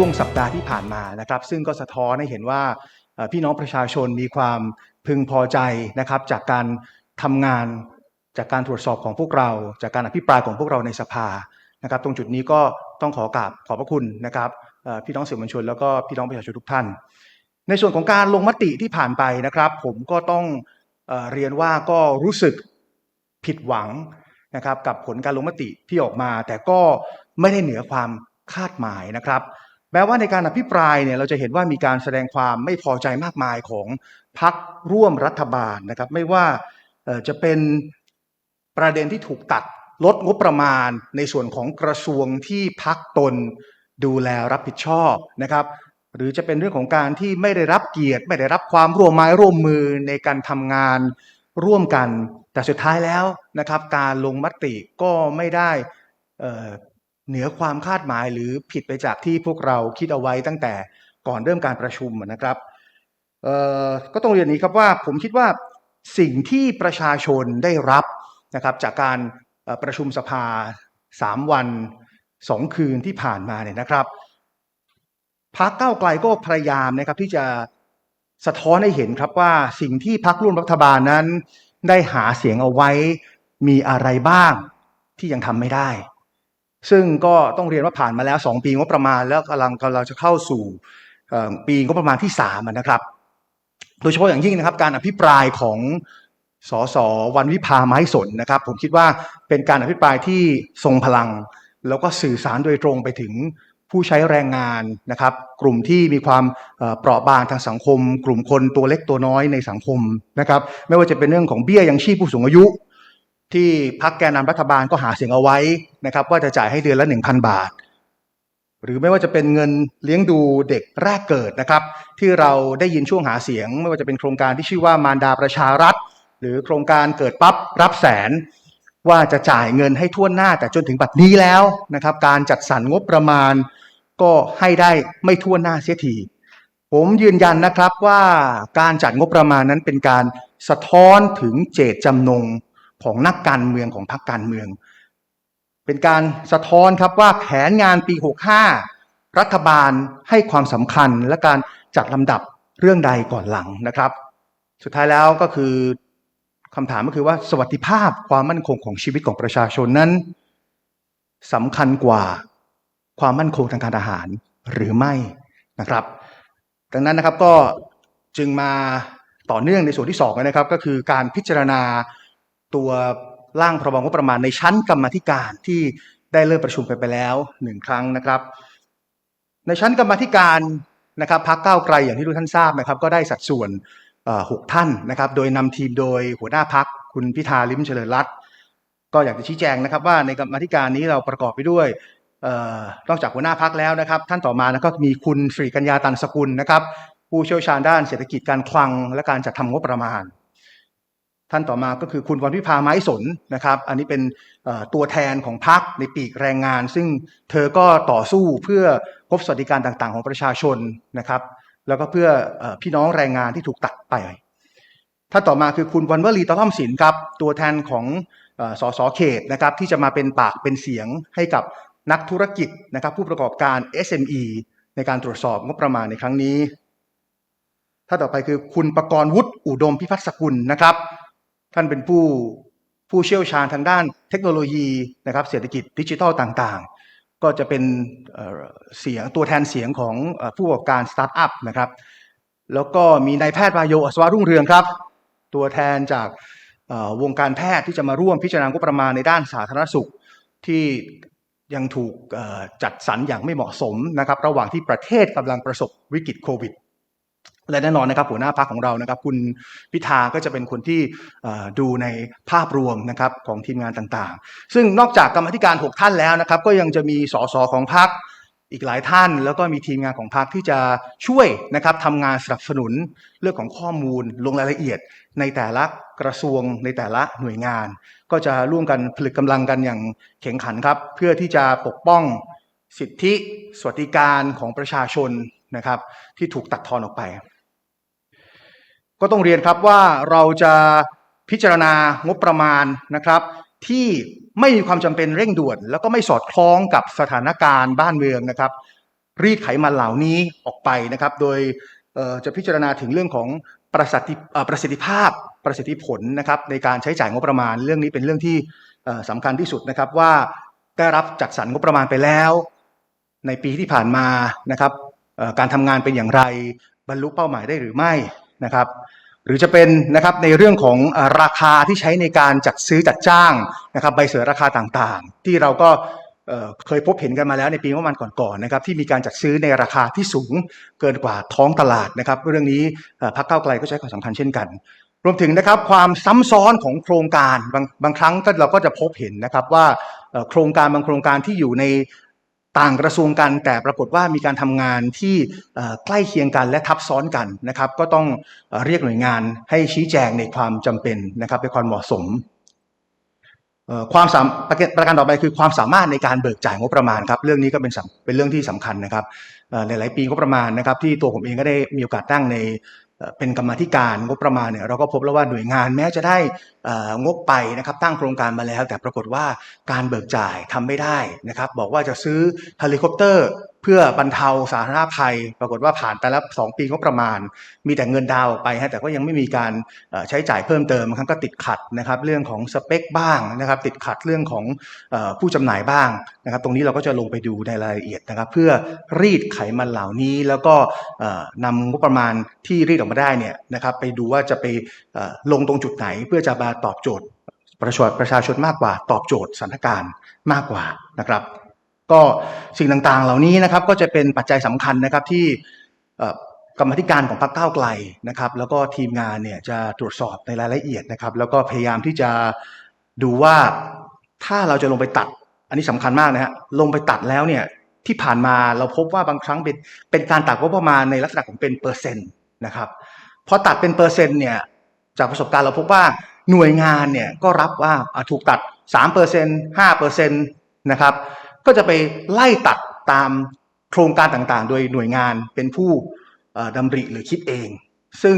ช่วงสัปดาห์ที่ผ่านมานะครับ ซึ่งก็สะท้อนให้เห็นว่าพี่น้องประชาชนมีความพึงพอใจนะครับจากการทำงานจากการตรวจสอบของพวกเรา จากการอภิปรายของพวกเราในสภานะครับ ตรงจุดนี้ก็ต้องขอกราบขอบพระคุณนะครับพี่น้องสื่อมวลชน แล้วก็พี่น้องประชาชนทุกท่าน ในส่วนของการลงมติที่ผ่านไปนะครับ ผมก็ต้องเอเรียนว่าก็รู้สึกผิดหวังนะครับกับผลการลงมติที่ออกมา แต่ก็ไม่ได้เหนือความคาดหมายนะครับ แม้ว่าในการอภิปรายเนี่ยเราจะเห็นว่ามีการแสดงความไม่พอใจมากมายของพรรคร่วมรัฐบาลนะครับ ไม่ว่าจะเป็นประเด็นที่ถูกตัดลดงบประมาณในส่วนของกระทรวงที่พักตนดูแลรับผิดชอบนะครับ หรือจะเป็นเรื่องของการที่ไม่ได้รับเกียรติ ไม่ได้รับความร่วมไม้ร่วมมือในการทำงานร่วมกัน แต่สุดท้ายแล้วนะครับ การลงมติก็ไม่ได้ เหนือความคาดหมายหรือผิดไปจากที่พวกเราคิดเอาไว้ตั้งแต่ก่อนเริ่มการประชุมนะครับก็ต้องเรียนนี้ครับว่าผมคิดว่าสิ่งที่ประชาชนได้รับนะครับจากการประชุมสภาสามวันสองคืนที่ผ่านมาเนี่ยนะครับพักเก้าไกลก็พยายามนะครับที่จะสะท้อนให้เห็นครับว่าสิ่งที่พักร่วมรัฐบาลนั้น ได้หาเสียงเอาไว้มีอะไรบ้างที่ยังทำไม่ได้ ซึ่งก็ต้องเรียนว่าผ่านมาแล้ว 2 ปีงบประมาณแล้วกำลังกำลังจะเข้าสู่ปีงบประมาณที่3นะครับ โดยเฉพาะอย่างยิ่งนะครับ การอภิปรายของสสวันวิพาไม้สนนะครับ ผมคิดว่าเป็นการอภิปรายที่ทรงพลัง แล้วก็สื่อสารโดยตรงไปถึงผู้ใช้แรงงานนะครับ กลุ่มที่มีความเปราะบางทางสังคม กลุ่มคนตัวเล็กตัวน้อยในสังคมนะครับ ไม่ว่าจะเป็นเรื่องของเบี้ยยังชีพผู้สูงอายุ ที่พักแกนนำรัฐบาลก็หาเสียงเอาไว้นะครับ ว่าจะจ่ายให้เดือนละ 1,000 บาท หรือไม่ว่าจะเป็นเงินเลี้ยงดูเด็กแรกเกิดนะครับ ที่เราได้ยินช่วงหาเสียง ไม่ว่าจะเป็นโครงการที่ชื่อว่ามารดาประชารัฐ หรือโครงการเกิดปั๊บรับแสน ว่าจะจ่ายเงินให้ทั่วหน้าแต่จนถึงบัดนี้แล้วนะครับ การจัดสรรงบประมาณ ก็ให้ได้ไม่ทั่วหน้าเสียทีผมยืนยันนะครับว่าการจัดงบประมาณนั้นเป็นการสะท้อนถึงเจตจำนง ของนักการเมืองของพรรคการเมือง เป็นการสะท้อนครับว่าแผนงานปี 65 รัฐบาลให้ความสำคัญและการจัดลำดับเรื่องใดก่อนหลังนะครับ สุดท้ายแล้วก็คือคำถามก็คือว่าสวัสดิภาพความมั่นคงของชีวิตของประชาชนนั้นสำคัญกว่าความมั่นคงทางการทหารหรือไม่นะครับ ดังนั้นนะครับก็จึงมาต่อเนื่องในส่วนที่สองนะครับ ก็คือการพิจารณา ตัวร่างพรบงบประมาณในชั้นกรรมธิการที่ได้เริ่มประชุมไปไปแล้วหนึ่งครั้งนะครับ ในชั้นกรรมธิการนะครับพักเก้าไกลอย่างที่ทุกท่านทราบนะครับ ก็ได้สัดส่วนหกท่านนะครับ โดยนำทีมโดยหัวหน้าพักคุณพิธาลิมเจริญรัตน์ก็อยากจะชี้แจงนะครับ ว่าในกรรมธิการนี้เราประกอบไปด้วยออนอกจากหัวหน้าพักแล้วนะครับ ท่านต่อมานะก็มีคุณสรีกัญญาตันสกุลนะครับ ผู้เชี่ยวชาญด้านเศรษฐกิจการคลังและการจัดทำงบประมาณ ท่านต่อมาก็คือคุณวันวิภาไม้สนนะครับ อันนี้เป็นตัวแทนของพรรคในปีกแรงงาน ซึ่งเธอก็ต่อสู้เพื่อพบสวัสดิการต่างๆ ของประชาชนนะครับ แล้วก็เพื่ออพี่น้องแรงงานที่ถูกตัดไปท่านต่อมาคือคุณวันวลีตะท่อมศิลป์ครับ ตัวแทนของอ่อสสเขตนะครับที่จะมาเป็นปากเป็นเสียงให้กับนักธุรกิจนะครับผู้ประกอบการ SME ในการตรวจสอบงบประมาณในครั้งนี้ท่านต่อไปคือคุณประกรณ์วุฒิอุดมพิพัฒน์สกุลนะครับ ท่านเป็นผู้ผู้เชี่ยวชาญทางด้านเทคโนโลยีนะครับเศรษฐกิจดิจิทัลต่างๆ ก็จะเป็นเสียงตัวแทนเสียงของผู้ประกอบการสตาร์ทอัพนะครับแล้วก็มีนายแพทย์วายโยอัศวรุ่งเรืองครับ ตัวแทนจากวงการแพทย์ที่จะมาร่วมพิจารณางบประมาณในด้านสาธารณสุขที่ยังถูกจัดสรรอย่างไม่เหมาะสมนะครับ ระหว่างที่ประเทศกำลังประสบวิกฤตโควิด และแน่นอนนะครับหัวหน้าพักของเรานะครับคุณพิธาก็จะเป็นคนที่ดูในภาพรวมนะครับของทีมงานต่างๆ ซึ่งนอกจากกรรมธิการ 6 ท่านแล้วนะครับ ก็ยังจะมีสสของพักอีกหลายท่าน แล้วก็มีทีมงานของพักที่จะช่วยนะครับทำงานสนับสนุนเรื่องของข้อมูลลงรายละเอียด ในแต่ละกระทรวงในแต่ละหน่วยงาน ก็จะร่วมกันผลึกกำลังกันอย่างแข็งขันครับ เพื่อที่จะปกป้องสิทธิสวัสดิการของประชาชนนะครับที่ถูกตัดทอนออกไป ก็ต้องเรียนครับว่าเราจะพิจารณางบประมาณนะครับ ที่ไม่มีความจำเป็นเร่งด่วน แล้วก็ไม่สอดคล้องกับสถานการณ์บ้านเมืองนะครับ รีดไขมันเหล่านี้ออกไปนะครับ โดยจะพิจารณาถึงเรื่องของประสิทธิประสิทธิภาพประสิทธิผลนะครับในการใช้จ่ายงบประมาณ เรื่องนี้เป็นเรื่องที่เอ่อสำคัญที่สุดนะครับว่าได้รับจัดสรรงบประมาณไปแล้ว ในปีที่ผ่านมานะครับการทำงานเป็นอย่างไรบรรลุเป้าหมายได้หรือไม่ นะครับหรือจะเป็นนะครับในเรื่องของราคาที่ใช้ในการจัดซื้อจัดจ้างนะครับใบเสนอราคาต่างๆ ที่เราก็เคยพบเห็นกันมาแล้วในปีงบประมาณก่อนๆนะครับที่มีการจัดซื้อในราคาที่สูงเกินกว่าท้องตลาดนะครับ เรื่องนี้พรรคก้าไกลก็ใช้ความสำคัญเช่นกัน รวมถึงนะครับความซ้ำซ้อนของโครงการบางบางครั้งเราก็จะพบเห็นนะครับว่าโครงการบางโครงการที่อยู่ใน ต่างกระทรวงกันแต่ปรากฏว่ามีการทำงานที่ใกล้เคียงกันและทับซ้อนกันนะครับ ก็ต้องเรียกหน่วยงานให้ชี้แจงในความจำเป็นนะครับในความเหมาะสมความสามประการประการต่อไปคือความสามารถในการเบิกจ่ายงบประมาณครับเรื่องนี้ก็เป็นเป็นเรื่องที่สำคัญนะครับหลาย ๆ ปีงบประมาณนะครับ ที่ตัวผมเองก็ได้มีโอกาสนั่งใน เป็นกรรมธิการงบประมาณเนี่ยเราก็พบแล้วว่าหน่วยงานแม้จะได้งบไปนะครับตั้งโครงการมาแล้ว แต่ปรากฏว่าการเบิกจ่ายทำไม่ได้นะครับบอกว่าจะซื้อเฮลิคอปเตอร์ เพื่อบรรเทาสาธารณภัย ปรากฏว่าผ่านไปแล้วสองปีงบประมาณ มีแต่เงินดาวออกไปฮะแต่ก็ยังไม่มีการใช้จ่ายเพิ่มเติมบางครั้งก็ติดขัดนะครับเรื่องของสเปคบ้างนะครับติดขัดเรื่องของผู้จำหน่ายบ้างนะครับตรงนี้เราก็จะลงไปดูในรายละเอียดนะครับเพื่อรีดไขมันเหล่านี้แล้วก็เอ่อนำงบประมาณที่รีดออกมาได้เนี่ยนะครับไปดูว่าจะไปลงตรงจุดไหนเพื่อจะมาตอบโจทย์ประชาชนมากกว่าตอบโจทย์สถานการณ์มากกว่านะครับ ก็สิ่งต่างๆ เหล่านี้นะครับก็จะเป็นปัจจัยสำคัญนะครับที่กรรมธิการของพรรคก้าวไกลนะครับ แล้วก็ทีมงานเนี่ยจะตรวจสอบในรายละเอียดนะครับ แล้วก็พยายามที่จะดูว่าถ้าเราจะลงไปตัด อันนี้สำคัญมากนะฮะลงไปตัดแล้วเนี่ยที่ผ่านมาเราพบว่าบางครั้งเป็นเป็นการตัดงบประมาณในลักษณะของเป็นเปอร์เซ็นต์นะครับพอตัดเป็นเปอร์เซ็นต์เนี่ยจากประสบการณ์เราพบว่าหน่วยงานเนี่ยก็รับว่าถูกตัด3เปอร์เซ็นต์5เปอร์เซ็นต์นะครับ ก็จะไปไล่ตัดตามโครงการต่างๆ โดยหน่วยงานเป็นผู้เอ่อดำริหรือคิดเอง ซึ่ง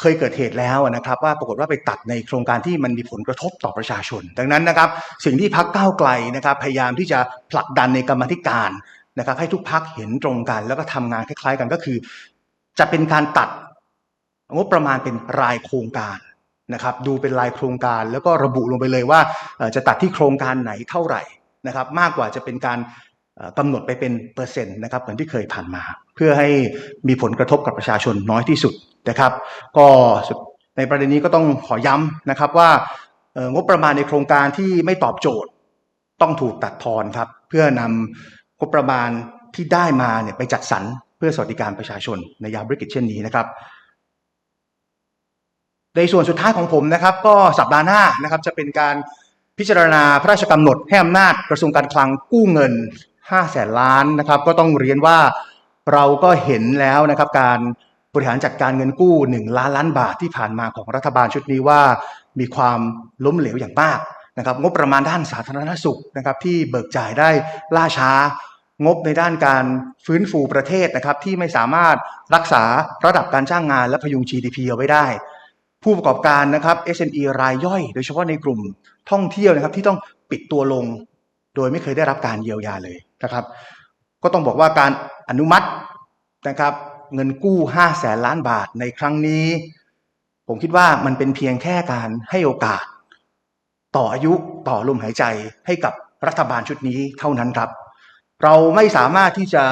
เคยเกิดเหตุแล้วนะครับ ว่าปรากฏว่าไปตัดในโครงการที่มันมีผลกระทบต่อประชาชน ดังนั้นนะครับ สิ่งที่พักก้าวไกลนะครับ พยายามที่จะผลักดันในกรรมธิการนะครับ ให้ทุกพักเห็นตรงกัน แล้วก็ทำงานคล้าย ๆ กันก็คือ จะเป็นการตัดงบประมาณเป็นรายโครงการนะครับ ดูเป็นรายโครงการ แล้วก็ระบุลงไปเลยว่าจะตัดที่โครงการไหนเท่าไหร่ นะครับมากกว่าจะเป็นการเอ่อกำหนดไปเป็นเปอร์เซ็นต์นะครับเหมือนที่เคยผ่านมา เพื่อให้มีผลกระทบกับประชาชนน้อยที่สุดนะครับ ก็ในประเด็นนี้ก็ต้องขอย้ำนะครับว่างบประมาณในโครงการที่ไม่ตอบโจทย์ต้องถูกตัดทอนครับ เพื่อนำงบประมาณที่ได้มาเนี่ยไปจัดสรรเพื่อสวัสดิการประชาชนในยามวิกฤตเช่นนี้นะครับ ในส่วนสุดท้ายของผมนะครับ ก็สัปดาห์หน้านะครับจะเป็นการ พิจารณาพระราชกำหนดให้อำนาจกระทรวงการคลังกู้เงิน5แสนล้านนะครับ ก็ต้องเรียนว่าเราก็เห็นแล้วนะครับ การบริหารจัดการเงินกู้ 1 ล้านล้านบาทที่ผ่านมาของรัฐบาลชุดนี้ว่ามีความล้มเหลวอย่างมากนะครับ งบประมาณด้านสาธารณสุขนะครับ ที่เบิกจ่ายได้ล่าช้างบในด้านการฟื้นฟูประเทศนะครับ ที่ไม่สามารถรักษาระดับการจ้างงานและพยุง GDP เอาไว้ได้ ผู้ประกอบการนะครับ SME รายย่อย โดยเฉพาะในกลุ่มท่องเที่ยวนะครับ ที่ต้องปิดตัวลง โดยไม่เคยได้รับการเยียวยาเลยนะครับ ก็ต้องบอกว่าการอนุมัตินะครับ เงินกู้ 5 แสนล้านบาทในครั้งนี้ ผมคิดว่ามันเป็นเพียงแค่การให้โอกาส ต่ออายุต่อลมหายใจให้กับรัฐบาลชุดนี้เท่านั้นครับ เราไม่สามารถที่จะ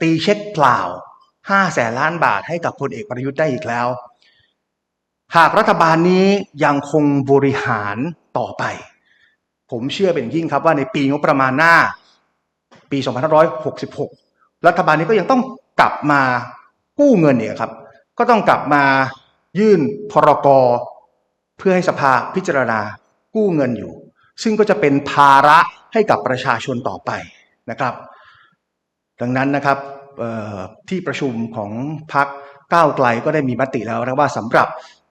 ตีเช็คเปล่า5แสนล้านบาทให้กับพลเอกประยุทธ์ได้อีกแล้ว หากรัฐบาลนี้ยังคงบริหารต่อไป ผมเชื่อเป็นอย่างยิ่งครับว่าในปีงบประมาณหน้า ปี2566 รัฐบาลนี้ก็ยังต้องกลับมากู้เงินเนี่ยครับ ก็ต้องกลับมายื่นพรกเพื่อให้สภาพิจารณากู้เงินอยู่ ซึ่งก็จะเป็นภาระให้กับประชาชนต่อไปนะครับ ดังนั้นนะครับที่ประชุมของพรรคก้าวไกลก็ได้มีมติแล้วนะว่าสำหรับ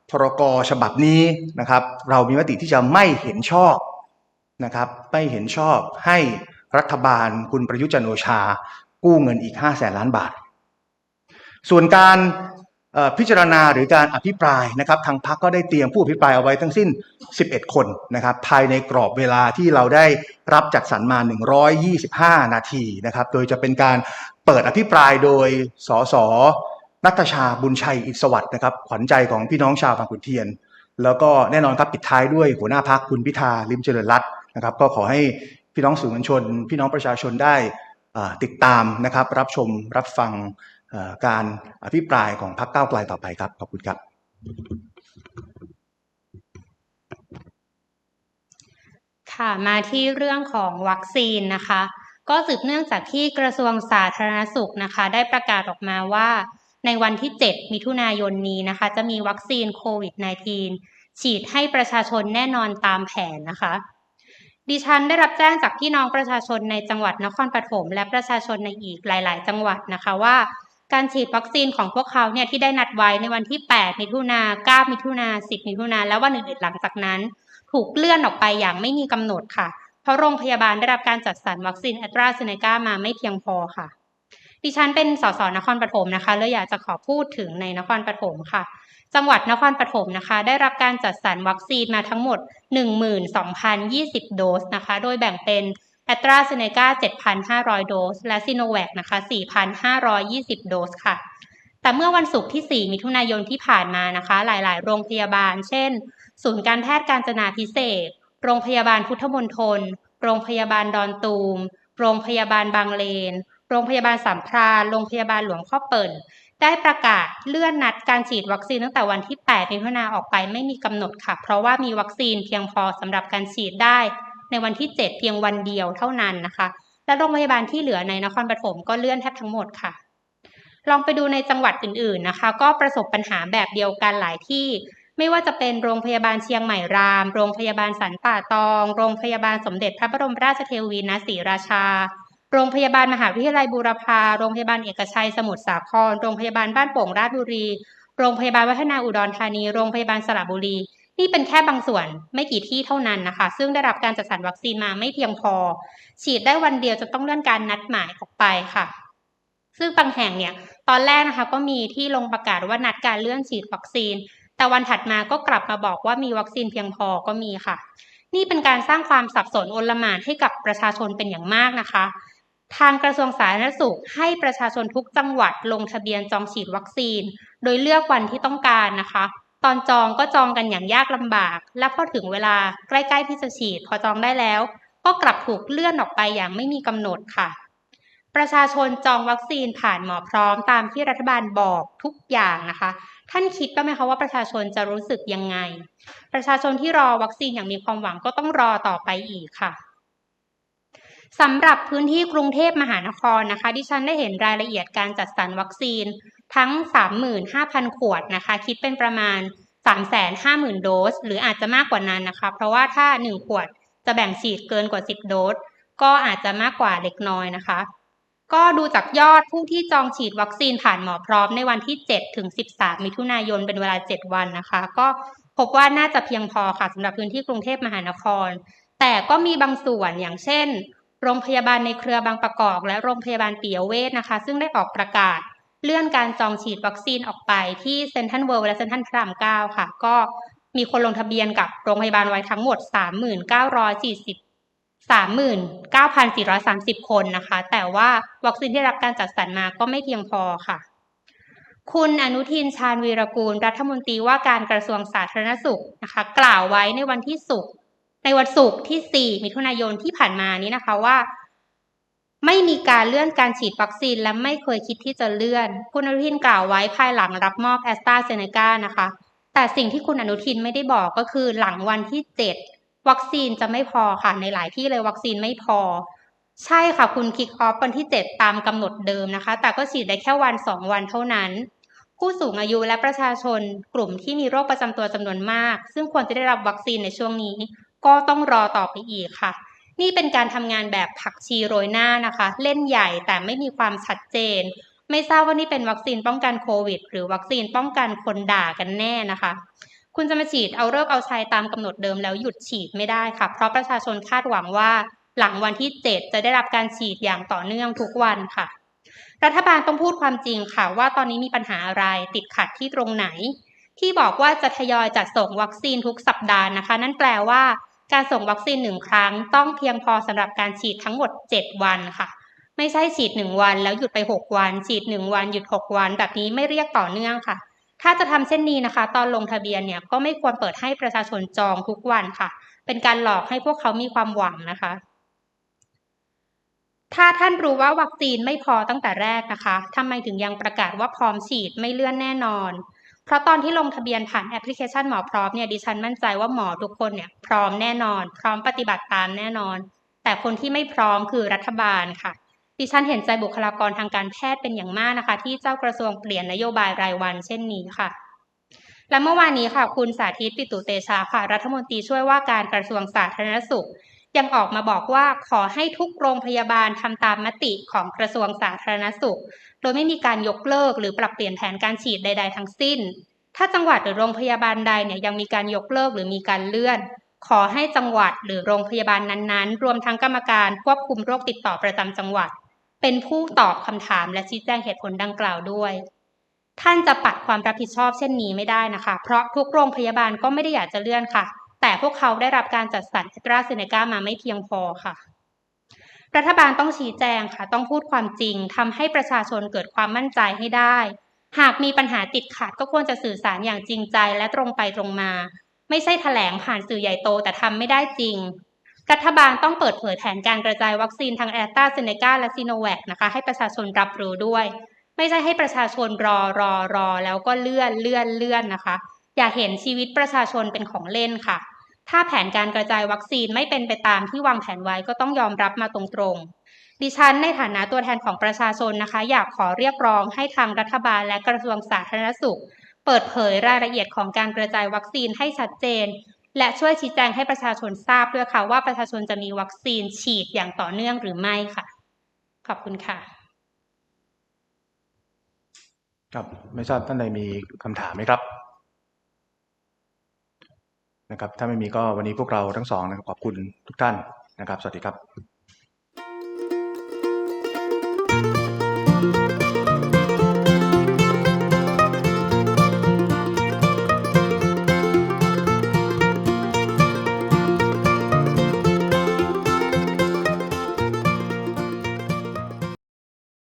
พรกฉบับนี้นะครับ เรามีมติที่จะไม่เห็นชอบนะครับไม่เห็นชอบให้รัฐบาลคุณประยุทธ์จันโอชา กู้เงินอีก5แสนล้านบาท ส่วนการพิจารณาหรือการอภิปรายนะครับทางพรรคก็ได้เตรียมผู้อภิปรายเอาไว้ทั้งสิ้น 11 คนนะครับภายในกรอบเวลาที่เราได้รับจัดสรรมา 125 นาทีนะครับโดยจะเป็นการเปิดอภิปรายโดยสส นัทชาบุญชัยอิสวัสดนะครับขวัญใจของพี่น้องชาวบางขุนเทียน แล้วก็แน่นอนครับปิดท้ายด้วยหัวหน้าพักคุณพิธาลิมเจริญรัตน์นะครับ ก็ขอให้พี่น้องสื่อมวลชน พี่น้องประชาชนได้ติดตามนะครับ รับชมรับฟังการอภิปรายของพรรคก้าวไกลต่อไปครับขอบคุณครับค่ะมาที่เรื่องของวัคซีนนะคะ ก็สืบเนื่องจากที่กระทรวงสาธารณสุขนะคะ ได้ประกาศออกมาว่า ในวันที่ 7 มิถุนายนนี้นะคะ จะมีวัคซีนโควิด -19 ฉีดให้ประชาชนแน่นอนตามแผนนะคะ ดิฉันได้รับแจ้งจากพี่น้องประชาชนในจังหวัดนครปฐมและประชาชนในอีกหลาย ๆ จังหวัดนะคะว่าการฉีดวัคซีนของพวกเขาเนี่ยที่ได้นัดไว้ในวันที่ 8 มิถุนา 9 มิถุนา 10 มิถุนาและวันอื่นๆหลังจากนั้น ถูกเลื่อนออกไปอย่างไม่มีกำหนดค่ะ เพราะโรงพยาบาลได้รับการจัดสรรวัคซีนแอตราเซเนกามาไม่เพียงพอค่ะ ดิฉันเป็นสสนครปฐมนะคะเลยอยากจะขอพูดถึงในนครปฐมค่ะ จังหวัดนครปฐมนะคะ ได้รับการจัดสรรวัคซีนมาทั้งหมด 12,020 โดสนะคะ โดยแบ่งเป็นแอตราเซเนกา7,500 โดส และซิโนแวคนะคะ 4,520 โดสค่ะ แต่เมื่อวันศุกร์ที่ 4 มิถุนายนที่ผ่านมานะคะ หลาย ๆ โรงพยาบาล เช่น ศูนย์การแพทย์การจนาพิเศษ โรงพยาบาลพุทธมณฑล โรงพยาบาลดอนตูม โรงพยาบาลบางเลน โรงพยาบาลสามพรานโรงพยาบาลหลวงพ่อเปิ่นได้ประกาศเลื่อนนัดการฉีดวัคซีนตั้งแต่วันที่ 8 มิถุนาออกไปไม่มีกำหนดค่ะ เพราะว่ามีวัคซีนเพียงพอสำหรับการฉีดได้ ในวันที่ 7 เพียงวันเดียวเท่านั้นนะคะ และโรงพยาบาลที่เหลือในนครปฐมก็เลื่อนแทบทั้งหมดค่ะ ลองไปดูในจังหวัดอื่นๆนะคะ ก็ประสบปัญหาแบบเดียวกันหลายที่ ไม่ว่าจะเป็นโรงพยาบาลเชียงใหม่ราม โรงพยาบาลสันป่าตอง โรงพยาบาลสมเด็จพระบรมราชเทวีณศรีราชา โรงพยาบาลมหาวิทยาลัยบูรพา โรงพยาบาลเอกชัยสมุทรสาคร โรงพยาบาลบ้านโป่งราชบุรี โรงพยาบาลวัฒนาอุดรธานี โรงพยาบาลสระบุรี นี่เป็นแค่บางส่วนไม่กี่ที่เท่านั้นนะคะ ซึ่งได้รับการจัดสรรวัคซีนมาไม่เพียงพอ ฉีดได้วันเดียวจะต้องเลื่อนการนัดหมายออกไปค่ะ ซึ่งบางแห่งเนี่ย ตอนแรกนะคะก็มีที่ลงประกาศว่านัดการเลื่อนฉีดวัคซีน แต่วันถัดมาก็กลับมาบอกว่ามีวัคซีนเพียงพอก็มีค่ะ นี่เป็นการสร้างความสับสนโอลหม่านให้กับประชาชนเป็นอย่างมากนะคะ ทางกระทรวงสาธารณสุขให้ประชาชนทุกจังหวัดลงทะเบียนจองฉีดวัคซีน โดยเลือกวันที่ต้องการนะคะ ตอนจองก็จองกันอย่างยากลำบาก และพอถึงเวลาใกล้ๆที่จะฉีดพอจองได้แล้ว ก็กลับถูกเลื่อนออกไปอย่างไม่มีกำหนดค่ะ ประชาชนจองวัคซีนผ่านหมอพร้อมตามที่รัฐบาลบอกทุกอย่างนะคะ ท่านคิดบ้างไหมคะว่าประชาชนจะรู้สึกยังไง ประชาชนที่รอวัคซีนอย่างมีความหวังก็ต้องรอต่อไปอีกค่ะ สำหรับพื้นที่กรุงเทพมหานครนะคะ ดิฉันได้เห็นรายละเอียดการจัดสรรวัคซีนทั้ง 35,000 ขวดนะคะ คิดเป็นประมาณ 350,000 โดส หรืออาจจะมากกว่านั้นนะคะ เพราะว่าถ้า 1 ขวดจะแบ่งฉีดเกินกว่า 10 โดส ก็อาจจะมากกว่าเล็กน้อยนะคะ ก็ดูจากยอดผู้ที่จองฉีดวัคซีนผ่านหมอพร้อมในวันที่ 7 ถึง 13 มิถุนายนเป็นเวลา 7 วันนะคะ ก็พบว่าน่าจะเพียงพอค่ะสำหรับพื้นที่กรุงเทพมหานคร แต่ก็มีบางส่วนอย่างเช่น โรงพยาบาลในเครือบางประกอบและโรงพยาบาลปิยเวชนะคะ ซึ่งได้ออกประกาศเลื่อนการจองฉีดวัคซีนออกไปที่เซนทรัลเวิลด์และเซนทรัลพระราม9ค่ะ ก็มีคนลงทะเบียนกับโรงพยาบาลไว้ทั้งหมด 3,940 39,430 คนนะคะ แต่ว่าวัคซีนที่รับการจัดสรรมาก็ไม่เพียงพอค่ะ คุณอนุทินชาญวีรกูล รัฐมนตรีว่าการกระทรวงสาธารณสุขนะคะ กล่าวไว้ในวันที่ศุกร์ ในวันศุกร์ที่ 4 มิถุนายนที่ผ่านมานี้นะคะว่า ไม่มีการเลื่อนการฉีดวัคซีนและไม่เคยคิดที่จะเลื่อน คุณอนุทินกล่าวไว้ภายหลังรับมอบแอสตราเซเนกานะคะ แต่สิ่งที่คุณอนุทินไม่ได้บอกก็คือหลังวันที่ 7 วัคซีนจะไม่พอค่ะในหลายที่เลยวัคซีนไม่พอ ใช่ค่ะคุณคิกออฟวันที่ 7 ตามกำหนดเดิมนะคะ แต่ก็ฉีดได้แค่วัน 2 วันเท่านั้นผู้สูงอายุและประชาชนกลุ่มที่มีโรคประจำตัวจำนวนมาก ซึ่งควรจะได้รับวัคซีนในช่วงนี้ ก็ต้องรอต่อไปอีกค่ะ นี่เป็นการทำงานแบบผักชีโรยหน้านะคะ เล่นใหญ่แต่ไม่มีความชัดเจน ไม่ทราบว่านี่เป็นวัคซีนป้องกันโควิด หรือวัคซีนป้องกันคนด่ากันแน่นะคะ คุณจะมาฉีดเอาเลิกเอาชัยตามกำหนดเดิมแล้วหยุดฉีดไม่ได้ค่ะ เพราะประชาชนคาดหวังว่าหลังวันที่ 7 จะได้รับการฉีดอย่างต่อเนื่องทุกวันค่ะ รัฐบาลต้องพูดความจริงค่ะ ว่าตอนนี้มีปัญหาอะไรติดขัดที่ตรงไหน ที่บอกว่าจะทยอยจัดส่งวัคซีนทุกสัปดาห์นะคะ นั่นแปลว่า การส่งวัคซีนหนึ่งครั้งต้องเพียงพอสำหรับการฉีดทั้งหมด 7 วันค่ะ ไม่ใช่ฉีดหนึ่งวันแล้วหยุดไปหกวัน ฉีดหนึ่งวันหยุดหกวัน แบบนี้ไม่เรียกต่อเนื่องค่ะ ถ้าจะทำเช่นนี้นะคะ ตอนลงทะเบียนเนี่ยก็ไม่ควรเปิดให้ประชาชนจองทุกวันค่ะ เป็นการหลอกให้พวกเขามีความหวังนะคะ ถ้าท่านรู้ว่าวัคซีนไม่พอตั้งแต่แรกนะคะทำไมถึงยังประกาศว่าพร้อมฉีดไม่เลื่อนแน่นอน เพราะตอนที่ลงทะเบียนผ่านแอปพลิเคชันหมอพร้อมเนี่ยดิฉันมั่นใจว่าหมอทุกคนเนี่ยพร้อมแน่นอน พร้อมปฏิบัติตามแน่นอน แต่คนที่ไม่พร้อมคือรัฐบาลค่ะ ดิฉันเห็นใจบุคลากรทางการแพทย์เป็นอย่างมากนะคะ ที่เจ้ากระทรวงเปลี่ยนนโยบายรายวันเช่นนี้ค่ะ และเมื่อวานนี้ค่ะ คุณสาธิตปิตุเตชะค่ะ รัฐมนตรีช่วยว่าการกระทรวงสาธารณสุข ยังออกมาบอกว่าขอให้ทุกโรงพยาบาลทำตามมติของกระทรวงสาธารณสุข โดยไม่มีการยกเลิกหรือปรับเปลี่ยนแผนการฉีดใด ๆ ทั้งสิ้น ถ้าจังหวัดหรือโรงพยาบาลใดเนี่ยยังมีการยกเลิกหรือมีการเลื่อน ขอให้จังหวัดหรือโรงพยาบาลนั้นๆ รวมทั้งกรรมการควบคุมโรคติดต่อประจำจังหวัด เป็นผู้ตอบคำถามและชี้แจงเหตุผลดังกล่าวด้วยท่านจะปัดความรับผิดชอบเช่นนี้ไม่ได้นะคะ เพราะทุกโรงพยาบาลก็ไม่ได้อยากจะเลื่อนค่ะ แต่พวกเขาได้รับการจัดสรรแอตราเซเนกามาไม่เพียงพอค่ะ รัฐบาลต้องชี้แจงค่ะ ต้องพูดความจริงทำให้ประชาชนเกิดความมั่นใจให้ได้ หากมีปัญหาติดขัดก็ควรจะสื่อสารอย่างจริงใจและตรงไปตรงมา ไม่ใช่แถลงผ่านสื่อใหญ่โตแต่ทำไม่ได้จริง รัฐบาลต้องเปิดเผยแผนการกระจายวัคซีนทางแอสตราเซเนกาและซีโนแวคนะคะให้ประชาชนรับรู้ด้วย ไม่ใช่ให้ประชาชนรอรอรอแล้วก็เลื่อนเลื่อนเลื่อนนะคะ อย่าเห็นชีวิตประชาชนเป็นของเล่นค่ะ ถ้าแผนการกระจายวัคซีนไม่เป็นไปตามที่วางแผนไว้ก็ต้องยอมรับมาตรงๆ ดิฉันในฐานะตัวแทนของประชาชนนะคะ อยากขอเรียกร้องให้ทางรัฐบาลและกระทรวงสาธารณสุข เปิดเผยรายละเอียดของการกระจายวัคซีนให้ชัดเจน และช่วยชี้แจงให้ประชาชนทราบด้วยค่ะว่าประชาชนจะมีวัคซีนฉีดอย่างต่อเนื่องหรือไม่ค่ะ ขอบคุณค่ะครับไม่ทราบท่านใดมีคำถามไหมครับ นะครับ ถ้าไม่มีก็วันนี้พวกเราทั้งสองนะครับขอบคุณทุกท่านนะครับ สวัสดีครับ